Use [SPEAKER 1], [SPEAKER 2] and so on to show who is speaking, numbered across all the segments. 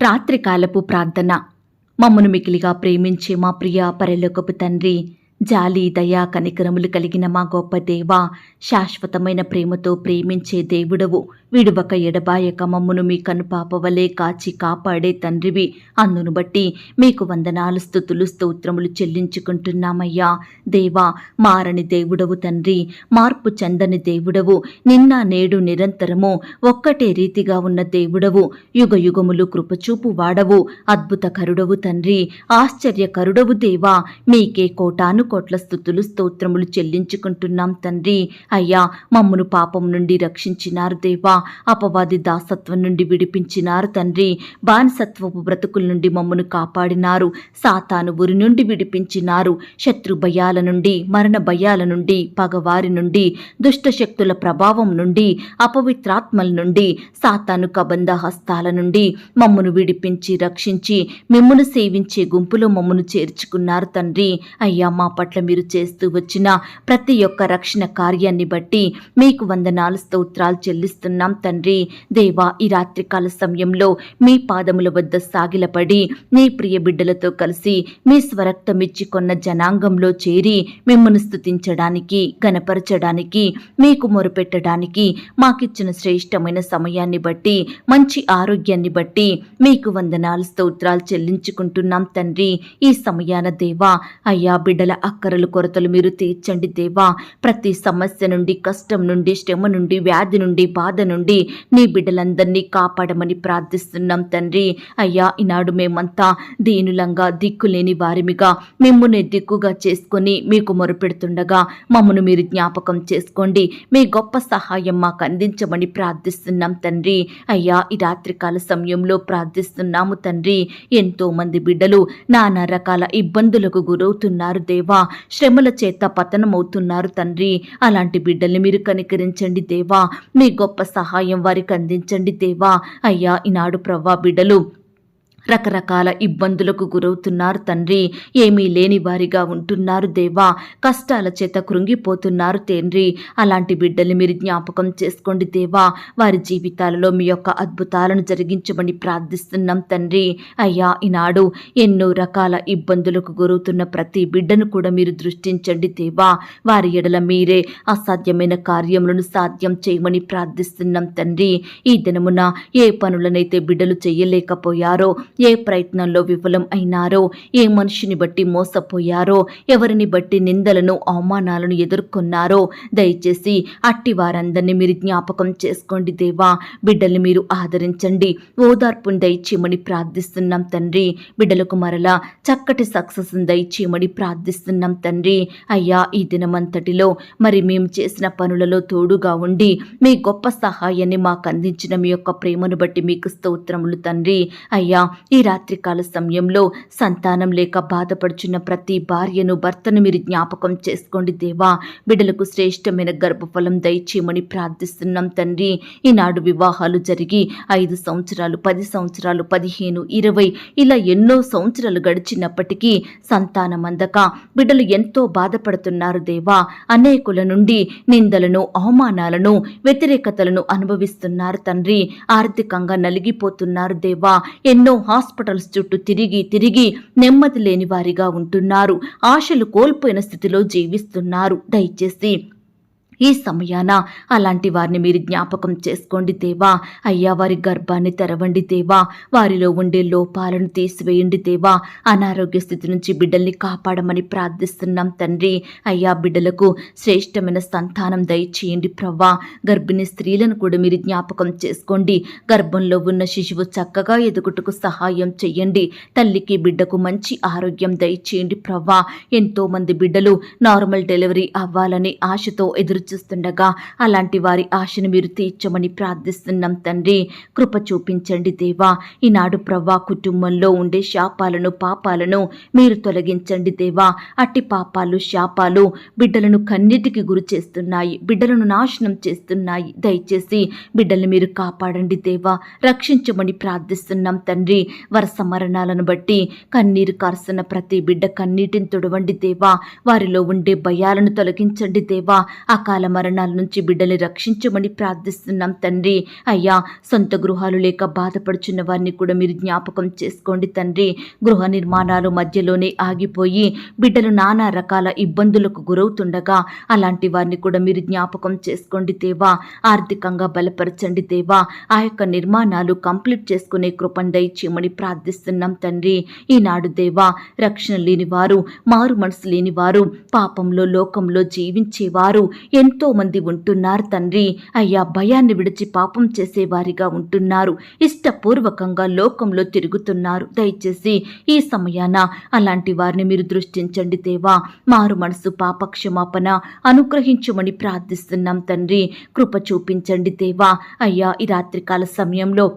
[SPEAKER 1] రాత్రికాలపు ప్రార్థన. మమ్మను మికిలిగా ప్రేమించే మా ప్రియ పరలోకపు తండ్రి జాలి దయా కనికరములు కలిగిన మా గొప్ప దేవ శాశ్వతమైన ప్రేమతో ప్రేమించే దేవుడవు. విడువక ఎడబాయక మమ్మును మీ కనుపాపవలే కాచి కాపాడే తండ్రివి. అందును బట్టి మీకు వందనాలు స్థుతులు స్తోత్రములు చెల్లించుకుంటున్నామయ్యా. దేవా మారని దేవుడవు తండ్రి మార్పు చెందని దేవుడవు నిన్న నేడు నిరంతరము ఒక్కటే రీతిగా ఉన్న దేవుడవు. యుగ యుగములు కృపచూపు వాడవు. అద్భుత కరుడవు తండ్రి ఆశ్చర్య కరుడవు దేవా. మీకే కోటాను కోట్ల స్థుతులు స్తోత్రములు చెల్లించుకుంటున్నాం తండ్రి. అయ్యా మమ్మును పాపం నుండి రక్షించినారు దేవా. అపవాది దాసత్వం నుండి విడిపించినారు తండ్రి. బానిసత్వపు బ్రతుకుల నుండి మమ్మను కాపాడినారు. సాతాను ఉరి నుండి విడిపించినారు. శత్రు భయాల నుండి మరణ భయాల నుండి పగవారి నుండి దుష్ట శక్తుల ప్రభావం నుండి అపవిత్రాత్మల నుండి సాతాను కబంధ హస్తాల నుండి మమ్మను విడిపించి రక్షించి మిమ్మును సేవించే గుంపులో మమ్మను చేర్చుకున్నారు తండ్రి. అయ్యా మా పట్ల మీరు చేస్తూ వచ్చిన ప్రతి ఒక్క రక్షణ కార్యాన్ని బట్టి మీకు వందనాలు స్తోత్రాలు చెల్లిస్తున్నాం తండ్రి. దేవా ఈ రాత్రికాల సమయంలో మీ పాదముల వద్ద సాగిలపడి నీ ప్రియ బిడ్డలతో కలిసి మీ స్వరక్తమిచ్చి కొన్న జనాంగంలో చేరి మిమ్మల్ని స్తుతించడానికి గనపరచడానికి మీకు మొరుపెట్టడానికి మాకిచ్చిన శ్రేష్టమైన సమయాన్ని బట్టి మంచి ఆరోగ్యాన్ని బట్టి మీకు వందనాలు స్తోత్రాలు చెల్లించుకుంటున్నాం తండ్రి. ఈ సమయాన దేవా అయ్యా బిడ్డల అక్కరలు కొరతలు మీరు తీర్చండి దేవా. ప్రతి సమస్య నుండి కష్టం నుండి శ్రమ నుండి వ్యాధి నుండి బాధ నుండి నీ బిడ్డలందరినీ కాపాడమని ప్రార్థిస్తున్నాం తండ్రి. అయ్యా ఈనాడు మేమంతా దీనులంగా దిక్కులేని వారిమిగా మిమ్ముని దిక్కుగా చేసుకొని మీకు మొరుపెడుతుండగా మమ్మను మీరు జ్ఞాపకం చేసుకోండి. మీ గొప్ప సహాయం మాకు అందించమని ప్రార్థిస్తున్నాం తండ్రి. అయ్యా ఈ రాత్రికాల సమయంలో ప్రార్థిస్తున్నాము తండ్రి. ఎంతో మంది బిడ్డలు నానా రకాల ఇబ్బందులకు గురవుతున్నారు దేవా. శ్రమల చేత పతనమవుతున్నారు తండ్రి. అలాంటి బిడ్డల్ని మీరు కనికరించండి దేవా. మీ గొప్ప సహాయం వారికి అందించండి దేవా. అయ్యా ఈనాడు ప్రవ్వా బిడ్డలు రకరకాల ఇబ్బందులకు గురవుతున్నారు తండ్రి. ఏమీ లేని వారిగా ఉంటున్నారు దేవా. కష్టాల చేత కృంగిపోతున్నారు తండ్రి. అలాంటి బిడ్డల్ని మీరు జ్ఞాపకం చేసుకోండి దేవా. వారి జీవితాలలో మీ యొక్క అద్భుతాలను జరిగించమని ప్రార్థిస్తున్నాం తండ్రి. అయ్యా ఈనాడు ఎన్నో రకాల ఇబ్బందులకు గురవుతున్న ప్రతి బిడ్డను కూడా మీరు దృష్టించండి దేవా. వారి ఎడల మీరే అసాధ్యమైన కార్యములను సాధ్యం చేయమని ప్రార్థిస్తున్నాం తండ్రి. ఈ దినమున ఏ పనులనైతే బిడ్డలు చేయలేకపోయారో ఏ ప్రయత్నంలో విఫలం అయినారో ఏ మనిషిని బట్టి మోసపోయారో ఎవరిని బట్టి నిందలను అవమానాలను ఎదుర్కొన్నారో దయచేసి అట్టి వారందరినీ మీరు జ్ఞాపకం చేసుకోండి దేవా. బిడ్డల్ని మీరు ఆదరించండి. ఓదార్పుని దయచేయమని ప్రార్థిస్తున్నాం తండ్రి. బిడ్డలకు మరలా చక్కటి సక్సెస్ దయచేయమని ప్రార్థిస్తున్నాం తండ్రి. అయ్యా ఈ దినమంతటిలో మరి మేము చేసిన పనులలో తోడుగా ఉండి మీ గొప్ప సహాయాన్ని మాకు అందించిన మీ యొక్క ప్రేమను బట్టి మీకు స్తోత్రములు తండ్రి. అయ్యా ఈ రాత్రికాల సమయంలో సంతానం లేక బాధపడుచున్న ప్రతి భార్యను భర్తను మీరు జ్ఞాపకం చేసుకోండి దేవా. బిడ్డలకు శ్రేష్టమైన గర్భఫలం దయచేయమని ప్రార్థిస్తున్నాం తండ్రి. ఈనాడు వివాహాలు జరిగి ఐదు సంవత్సరాలు పది సంవత్సరాలు పదిహేను ఇరవై ఇలా ఎన్నో సంవత్సరాలు గడిచినప్పటికీ సంతానం అందక బిడ్డలు ఎంతో బాధపడుతున్నారు దేవా. అనేకుల నుండి నిందలను అవమానాలను వ్యతిరేకతలను అనుభవిస్తున్నారు తండ్రి. ఆర్థికంగా నలిగిపోతున్నారు దేవా. ఎన్నో హాస్పిటల్స్ చుట్టూ తిరిగి తిరిగి నెమ్మది లేని వారిగా ఉంటున్నారు. ఆశలు కోల్పోయిన స్థితిలో జీవిస్తున్నారు. దయచేసి ఈ సమయాన అలాంటి వారిని మీరు జ్ఞాపకం చేసుకోండి దేవా. అయ్యా వారి గర్భాన్ని తెరవండి దేవా. వారిలో ఉండే లోపాలను తీసివేయండి దేవా. అనారోగ్య స్థితి నుంచి బిడ్డల్ని కాపాడమని ప్రార్థిస్తున్నాం తండ్రి. అయ్యా బిడ్డలకు శ్రేష్టమైన సంతానం దయచేయండి ప్రవ్వా. గర్భిణీ స్త్రీలను కూడా మీరు జ్ఞాపకం చేసుకోండి. గర్భంలో ఉన్న శిశువు చక్కగా ఎదుగుటకు సహాయం చెయ్యండి. తల్లికి బిడ్డకు మంచి ఆరోగ్యం దయచేయండి ప్రవ్వా. ఎంతో మంది బిడ్డలు నార్మల్ డెలివరీ అవ్వాలని ఆశతో ఎదురు చూస్తుండగా అలాంటి వారి ఆశను మీరు తీర్చమని ప్రార్థిస్తున్నాం తండ్రి. కృప చూపించండి దేవా. ఈనాడు ప్రవ్వా కుటుంబంలో ఉండే శాపాలను పాపాలను మీరు తొలగించండి దేవా. అట్టి పాపాలు శాపాలు బిడ్డలను కన్నిటికి గురి చేస్తున్నాయి. బిడ్డలను నాశనం చేస్తున్నాయి. దయచేసి బిడ్డల్ని మీరు కాపాడండి దేవా. రక్షించమని ప్రార్థిస్తున్నాం తండ్రి. వరుస మరణాలను బట్టి కన్నీరు కారుస్తున్న ప్రతి బిడ్డ కన్నీటిని తుడవండి దేవా. వారిలో ఉండే భయాలను తొలగించండి దేవా. అకాల అకాల మరణాల నుంచి బిడ్డల్ని రక్షించమని ప్రార్థిస్తున్నాం తండ్రి. అయ్యా సొంత గృహాలు లేక బాధపడుచున్న వారిని కూడా మీరు జ్ఞాపకం చేసుకోండి తండ్రి. గృహ నిర్మాణాలు మధ్యలోనే ఆగిపోయి బిడ్డలు నానా రకాల ఇబ్బందులకు గురవుతుండగా అలాంటి వారిని కూడా మీరు జ్ఞాపకం చేసుకోండి దేవా. ఆర్థికంగా బలపరచండి దేవా. ఆ యొక్క నిర్మాణాలు కంప్లీట్ చేసుకునే కృపను దయచేయమని ప్రార్థిస్తున్నాం తండ్రి. ఈనాడు దేవా రక్షణ లేని వారు మారు మనసు లేని వారు పాపంలో లోకంలో జీవించేవారు ఎంతో మంది ఉంటున్నారు తండ్రి. అయ్యా భయాన్ని విడిచి పాపం చేసేవారిగా ఉంటున్నారు. ఇష్టపూర్వకంగా లోకంలో తిరుగుతున్నారు. దయచేసి ఈ సమయాన అలాంటి వారిని మీరు దృష్టించండి దేవా. మారు మనసు పాపక్షమాపణ అనుగ్రహించమని ప్రార్థిస్తున్నాం తండ్రి. కృప చూపించండి దేవా. అయ్యా ఈ రాత్రికాల సమయంలో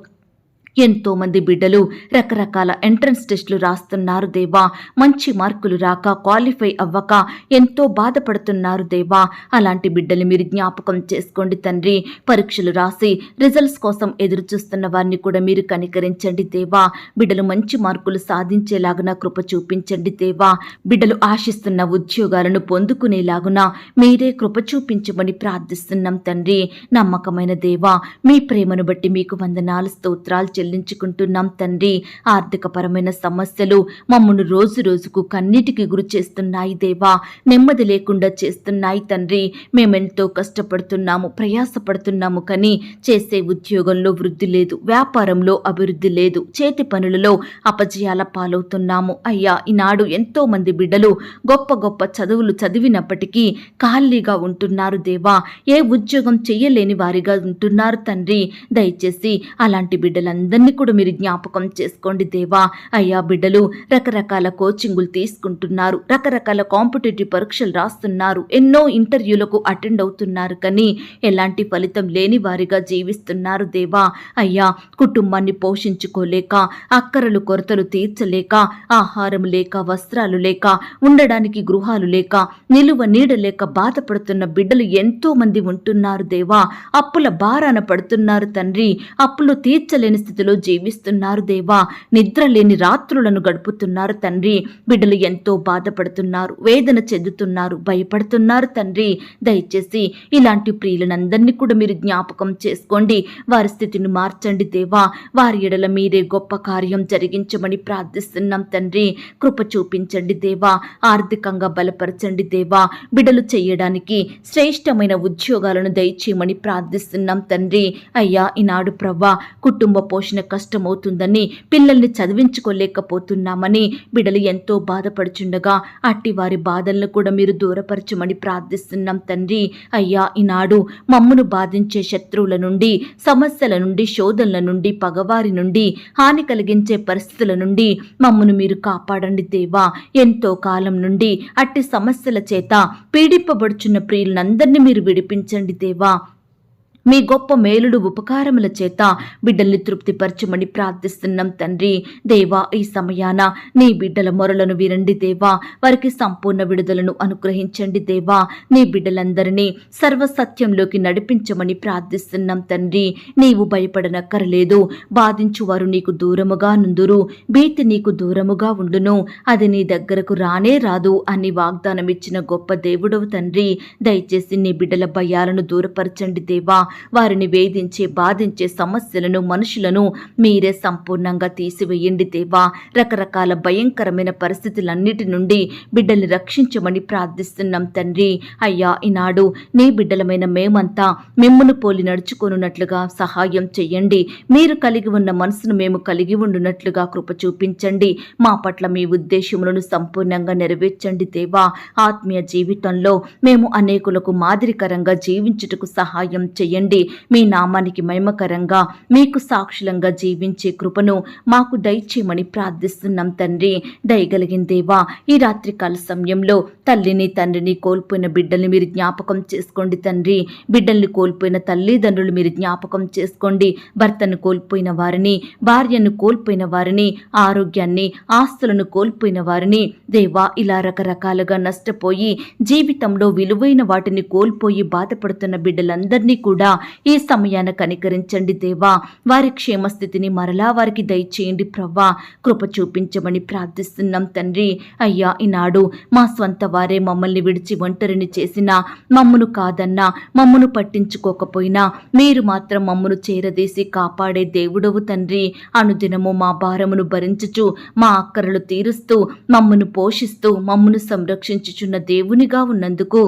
[SPEAKER 1] ఎంతో మంది బిడ్డలు రకరకాల ఎంట్రన్స్ టెస్టులు రాస్తున్నారు దేవా. మంచి మార్కులు రాక క్వాలిఫై అవ్వక ఎంతో బాధపడుతున్నారు దేవా. అలాంటి బిడ్డలు మీరు జ్ఞాపకం చేసుకోండి తండ్రి. పరీక్షలు రాసి రిజల్ట్స్ కోసం ఎదురు చూస్తున్న వారిని కూడా మీరు కనికరించండి దేవా. బిడ్డలు మంచి మార్కులు సాధించేలాగున కృప చూపించండి దేవా. బిడ్డలు ఆశిస్తున్న ఉద్యోగాలను పొందుకునేలాగున మీరే కృప చూపించమని ప్రార్థిస్తున్నాం తండ్రి. నమ్మకమైన దేవా మీ ప్రేమను బట్టి మీకు వందనాలు స్తోత్రాలు చెల్లించుకుంటున్నాం తండ్రి. ఆర్థికపరమైన సమస్యలు మమ్మల్ని రోజు రోజుకు కన్నీటికి గురి చేస్తున్నాయి దేవా. నెమ్మది లేకుండా చేస్తున్నాయి తండ్రి. మేమెంతో కష్టపడుతున్నాము ప్రయాసపడుతున్నాము కానీ చేసే ఉద్యోగంలో వృద్ధి లేదు వ్యాపారంలో అభివృద్ధి లేదు చేతి పనులలో అపజయాల పాలవుతున్నాము. అయ్యా ఈనాడు ఎంతో మంది బిడ్డలు గొప్ప గొప్ప చదువులు చదివినప్పటికీ ఖాళీగా ఉంటున్నారు దేవా. ఏ ఉద్యోగం చెయ్యలేని వారిగా ఉంటున్నారు తండ్రి. దయచేసి అలాంటి బిడ్డలందరూ అందరినీ కూడా మీరు జ్ఞాపకం చేసుకోండి దేవా. అయ్యా బిడ్డలు రకరకాల కోచింగులు తీసుకుంటున్నారు రకరకాల కాంపిటేటివ్ పరీక్షలు రాస్తున్నారు ఎన్నో ఇంటర్వ్యూలకు అటెండ్ అవుతున్నారు కానీ ఎలాంటి ఫలితం లేని వారిగా జీవిస్తున్నారు దేవా. అయ్యా కుటుంబాన్ని పోషించుకోలేక అక్కరలు కొరతలు తీర్చలేక ఆహారం లేక వస్త్రాలు లేక ఉండడానికి గృహాలు లేక నిలువ నీడ లేక బాధపడుతున్న బిడ్డలు ఎంతో మంది ఉంటున్నారు దేవా. అప్పుల బారాన పడుతున్నారు తండ్రి అప్పులు తీర్చలేని స్థితి పరిస్థితిలో జీవిస్తున్నారు దేవా. నిద్ర లేని రాత్రులను గడుపుతున్నారు తండ్రి. బిడ్డలు ఎంతో బాధపడుతున్నారు. వేదన చెందుతున్నారు. భయపడుతున్నారు తండ్రి. దయచేసి ఇలాంటి ప్రియులనందరినీ కూడా మీరు జ్ఞాపకం చేసుకోండి. వారి స్థితిని మార్చండి దేవా. వారి ఎడల మీరే గొప్ప కార్యం జరిగించమని ప్రార్థిస్తున్నాం తండ్రి. కృప చూపించండి దేవా. ఆర్థికంగా బలపరచండి దేవా. బిడ్డలు చేయడానికి శ్రేష్టమైన ఉద్యోగాలను దయచేయమని ప్రార్థిస్తున్నాం తండ్రి. అయ్యా ఈనాడు ప్రవ్వా కుటుంబ పోషణ కష్టమవుతుందని పిల్లల్ని చదివించుకోలేకపోతున్నామని బిడలు ఎంతో బాధపడుచుండగా అట్టి వారి బాధలను కూడా మీరు దూరపరచమని ప్రార్థిస్తున్నాం తండ్రి. అయ్యా ఈనాడు మమ్మును బాధించే శత్రువుల నుండి సమస్యల నుండి శోధనల నుండి పగవారి నుండి హాని కలిగించే పరిస్థితుల నుండి మమ్మను మీరు కాపాడండి దేవా. ఎంతో కాలం నుండి అట్టి సమస్యల చేత పీడిపబడుచున్న ప్రియులందరినీ మీరు విడిపించండి దేవా. మీ గొప్ప మేలుడు ఉపకారముల చేత బిడ్డల్ని తృప్తిపరచమని ప్రార్థిస్తున్నాం తండ్రి. దేవా ఈ సమయాన నీ బిడ్డల మొరలను వినండి దేవా. వారికి సంపూర్ణ విడుదలను అనుగ్రహించండి దేవా. నీ బిడ్డలందరినీ సర్వసత్యంలోకి నడిపించమని ప్రార్థిస్తున్నాం తండ్రి. నీవు భయపడనక్కరలేదు. బాధించువారు నీకు దూరముగా నుందురు. భీతి నీకు దూరముగా ఉండును. అది నీ దగ్గరకు రానే రాదు అని వాగ్దానం ఇచ్చిన గొప్ప దేవుడవు తండ్రి. దయచేసి నీ బిడ్డల భయాలను దూరపరచండి దేవా. వారిని వేధించే బాధించే సమస్యలను మనుషులను మీరే సంపూర్ణంగా తీసివేయండి దేవా. రకరకాల భయంకరమైన పరిస్థితులన్నిటి నుండి బిడ్డల్ని రక్షించమని ప్రార్థిస్తున్నాం తండ్రి. అయ్యా ఈనాడు నీ బిడ్డలమైన మేమంతా మిమ్మును పోలి నడుచుకొనున్నట్లుగా సహాయం చెయ్యండి మీరు కలిగి ఉన్న మనసును మేము కలిగి ఉండునట్లుగా కృప చూపించండి. మా పట్ల మీ ఉద్దేశములను సంపూర్ణంగా నెరవేర్చండి దేవా. ఆత్మీయ జీవితంలో మేము అనేకులకు మాదిరికరంగా జీవించుటకు సహాయం చేయండి. మీ నామానికి మహిమకరంగా మీకు సాక్షులంగా జీవించే కృపను మాకు దయచేయమని ప్రార్థిస్తున్నాం తండ్రి. దయగలిగిన దేవా ఈ రాత్రికాల సమయంలో తల్లిని తండ్రిని కోల్పోయిన బిడ్డల్ని మీరు జ్ఞాపకం చేసుకోండి తండ్రి. బిడ్డల్ని కోల్పోయిన తల్లిదండ్రులు మీరు జ్ఞాపకం చేసుకోండి. భర్తను కోల్పోయిన వారిని భార్యను కోల్పోయిన వారిని ఆరోగ్యాన్ని ఆస్తులను కోల్పోయిన వారిని. దేవా ఇలా రకరకాలుగా నష్టపోయి జీవితంలో విలువైన వాటిని కోల్పోయి బాధపడుతున్న బిడ్డలందరినీ కూడా ఈ సమయాన కనికరించండి దేవా. వారి క్షేమస్థితిని మరలా వారికి దయచేయండి ప్రవ్వా. కృప చూపించమని ప్రార్థిస్తున్నాం తండ్రి. అయ్యా ఈనాడు మా స్వంత వారే మమ్మల్ని విడిచి ఒంటరిని చేసినా మమ్మును కాదన్నా మమ్మును పట్టించుకోకపోయినా మీరు మాత్రం మమ్మును చేరదీసి కాపాడే దేవుడవు తండ్రి. అనుదినము మా భారమును భరించుచు మా అక్కరలు తీరుస్తూ మమ్మను పోషిస్తూ మమ్మును సంరక్షించుచున్న దేవునిగా ఉన్నందుకు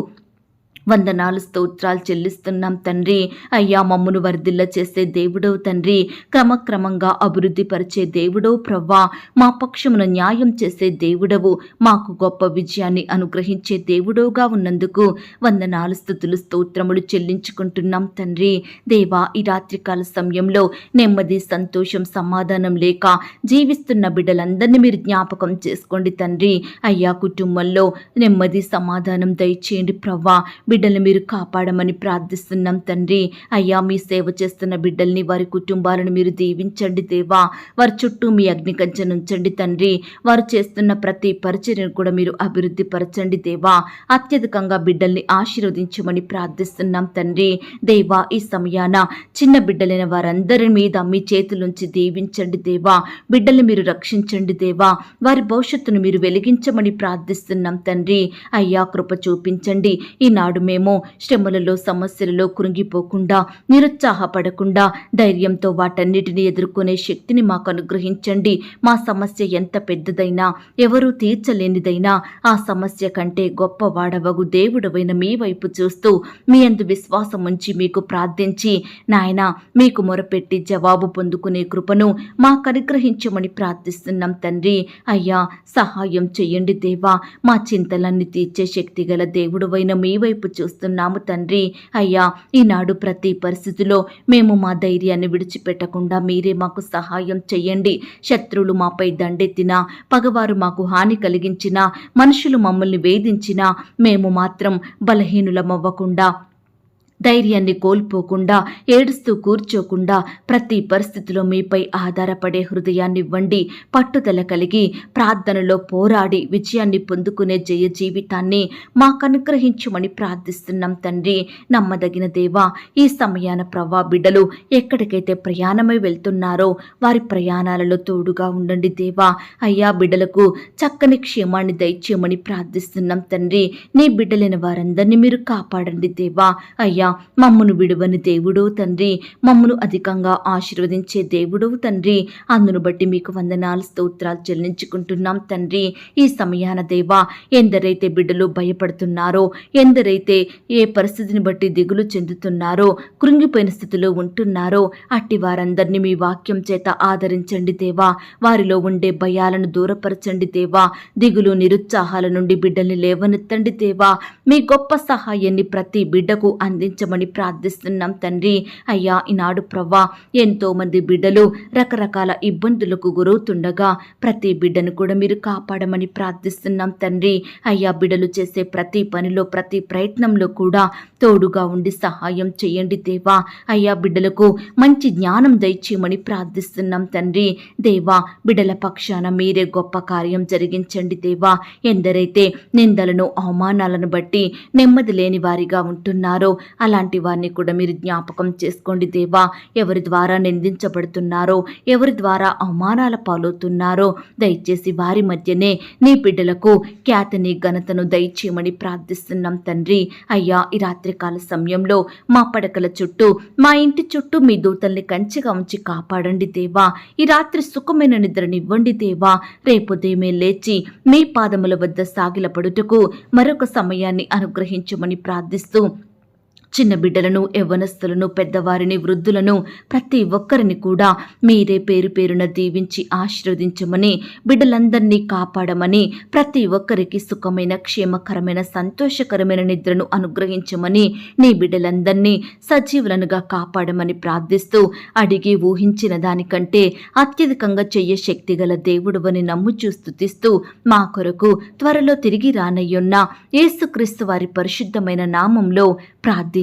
[SPEAKER 1] వందనాలు స్తోత్రాలు చెల్లిస్తున్నాం తండ్రి. అయ్యా మమ్మును వర్ధిల్ల చేసే దేవుడవు తండ్రి. క్రమక్రమంగా అభివృద్ధి పరిచే దేవుడవు ప్రవ్వా. మా పక్షమున న్యాయం చేసే దేవుడవు. మాకు గొప్ప విజయాన్ని అనుగ్రహించే దేవుడవుగా ఉన్నందుకు వందనాలు స్థుతులు స్తోత్రములు చెల్లించుకుంటున్నాం తండ్రి. దేవా ఈ రాత్రికాల సమయంలో నెమ్మది సంతోషం సమాధానం లేక జీవిస్తున్న బిడ్డలందరినీ మీరు జ్ఞాపకం చేసుకోండి తండ్రి. అయ్యా కుటుంబంలో నెమ్మది సమాధానం దయచేయండి ప్రవ్వా. బిడ్డల్ని మీరు కాపాడమని ప్రార్థిస్తున్నాం తండ్రి. అయ్యా మీ సేవ చేస్తున్న బిడ్డల్ని వారి కుటుంబాలను మీరు దీవించండి దేవా. వారి చుట్టూ మీ అగ్నికంచన ఉంచండి తండ్రి. వారు చేస్తున్న ప్రతి పరిచర్యను కూడా మీరు అభివృద్ధి పరచండి దేవా. అత్యధికంగా బిడ్డల్ని ఆశీర్వదించమని ప్రార్థిస్తున్నాం తండ్రి. దేవా ఈ సమయాన చిన్న బిడ్డలైన వారందరి మీద మీ చేతులుంచి దీవించండి దేవా. బిడ్డల్ని మీరు రక్షించండి దేవా. వారి భవిష్యత్తును మీరు వెలిగించమని ప్రార్థిస్తున్నాం తండ్రి. అయ్యా కృప చూపించండి. ఈనాడు మేము శ్రమలలో సమస్యలలో కృంగిపోకుండా నిరుత్సాహపడకుండా ధైర్యంతో వాటన్నిటిని ఎదుర్కొనే శక్తిని మాకు అనుగ్రహించండి. మా సమస్య ఎంత పెద్దదైనా ఎవరూ తీర్చలేనిదైనా ఆ సమస్య కంటే గొప్ప వాడవగు దేవుడవైన మీ వైపు చూస్తూ మీ అందు విశ్వాసం ఉంచి మీకు ప్రార్థించి నాయన మీకు మొరపెట్టి జవాబు పొందుకునే కృపను మాకు అనుగ్రహించమని ప్రార్థిస్తున్నాం తండ్రి. అయ్యా సహాయం చెయ్యండి దేవా. మా చింతలన్నీ తీర్చే శక్తి గల దేవుడువైన మీ వైపు చూస్తున్నాము తండ్రి. అయ్యా ఈనాడు ప్రతి పరిస్థితిలో మేము మా ధైర్యాన్ని విడిచిపెట్టకుండా మీరే మాకు సహాయం చెయ్యండి. శత్రువులు మాపై దండెత్తినా పగవారు మాకు హాని కలిగించినా మనుషులు మమ్మల్ని వేధించినా మేము మాత్రం బలహీనులమవ్వకుండా ధైర్యాన్ని కోల్పోకుండా ఏడుస్తూ కూర్చోకుండా ప్రతి పరిస్థితిలో మీపై ఆధారపడే హృదయాన్ని ఇవ్వండి పట్టుదల కలిగి ప్రార్థనలో పోరాడి విజయాన్ని పొందుకునే జయ జీవితాన్ని మాకు అనుగ్రహించమని ప్రార్థిస్తున్నాం తండ్రి. నమ్మదగిన దేవా ఈ సమయాన ప్రవా బిడ్డలు ఎక్కడికైతే ప్రయాణమై వెళ్తున్నారో వారి ప్రయాణాలలో తోడుగా ఉండండి దేవా. అయ్యా బిడ్డలకు చక్కని క్షేమాన్ని దయచేయమని ప్రార్థిస్తున్నాం తండ్రి. నీ బిడ్డలైన వారందరినీ మీరు కాపాడండి దేవా. అయ్యా మమ్మను విడువని దేవుడో తండ్రి. మమ్మను అధికంగా ఆశీర్వదించే దేవుడో తండ్రి. అందును బట్టి మీకు వందనాలు స్తోత్రాలు చెల్లించుకుంటున్నాం తండ్రి. ఈ సమయాన దేవా ఎందరైతే బిడ్డలు భయపడుతున్నారో ఎందరైతే ఏ పరిస్థితిని బట్టి దిగులు చెందుతున్నారో కృంగిపోయిన స్థితిలో ఉంటున్నారో అట్టి వారందరినీ మీ వాక్యం చేత ఆదరించండి దేవా. వారిలో ఉండే భయాలను దూరపరచండి దేవా. దిగులు నిరుత్సాహాల నుండి బిడ్డల్ని లేవనెత్తండి దేవా. మీ గొప్ప సహాయాన్ని ప్రతి బిడ్డకు అనుగ్రహించమని ప్రార్థిస్తున్నాం తండ్రి. అయ్యా ఈనాడు ప్రవ్వా ఎంతో మంది బిడ్డలు రకరకాల ఇబ్బందులకు గురవుతుండగా ప్రతి బిడ్డను కూడా మీరు కాపాడమని ప్రార్థిస్తున్నాం తండ్రి. అయ్యా బిడ్డలు చేసే ప్రతి పనిలో ప్రతి ప్రయత్నంలో కూడా తోడుగా ఉండి సహాయం చేయండి దేవా. అయ్యా బిడ్డలకు మంచి జ్ఞానం దయచేయమని ప్రార్థిస్తున్నాం తండ్రి. దేవా బిడ్డల పక్షాన మీరే గొప్ప కార్యం జరిగించండి దేవా. ఎందరైతే నిందలను అవమానాలను బట్టి నెమ్మది లేని వారిగా ఉంటున్నారో అలాంటి వారిని కూడా మీరు జ్ఞాపకం చేసుకోండి దేవా. ఎవరి ద్వారా నిందించబడుతున్నారో ఎవరి ద్వారా అవమానాల పాలవుతున్నారో దయచేసి వారి మధ్యనే నీ బిడ్డలకు ఖ్యాతిని ఘనతను దయచేయమని ప్రార్థిస్తున్నాం తండ్రి. అయ్యా ఈ రాత్రికాల సమయంలో మా పడకల చుట్టూ మా ఇంటి చుట్టూ మీ దూతల్ని కంచిగా ఉంచి కాపాడండి దేవా. ఈ రాత్రి సుఖమైన నిద్రనివ్వండి దేవా. రేపు లేచి మీ పాదముల వద్ద సాగిలపడుటకు మరొక సమయాన్ని అనుగ్రహించమని ప్రార్థిస్తూ చిన్న బిడ్డలను యవ్వనస్తులను పెద్దవారిని వృద్ధులను ప్రతి ఒక్కరిని కూడా మీరే పేరు పేరున దీవించి ఆశీర్వదించమని బిడ్డలందరినీ కాపాడమని ప్రతి ఒక్కరికి సుఖమైన క్షేమకరమైన సంతోషకరమైన నిద్రను అనుగ్రహించమని నీ బిడ్డలందరినీ సజీవులనుగా కాపాడమని ప్రార్థిస్తూ అడిగి ఊహించిన దానికంటే అత్యధికంగా చెయ్య శక్తి గల దేవుడువని నమ్ముచూ స్థుతిస్తూ మా కొరకు త్వరలో తిరిగి రానయ్యున్న యేసుక్రీస్తు వారి పరిశుద్ధమైన నామంలో ప్రార్థి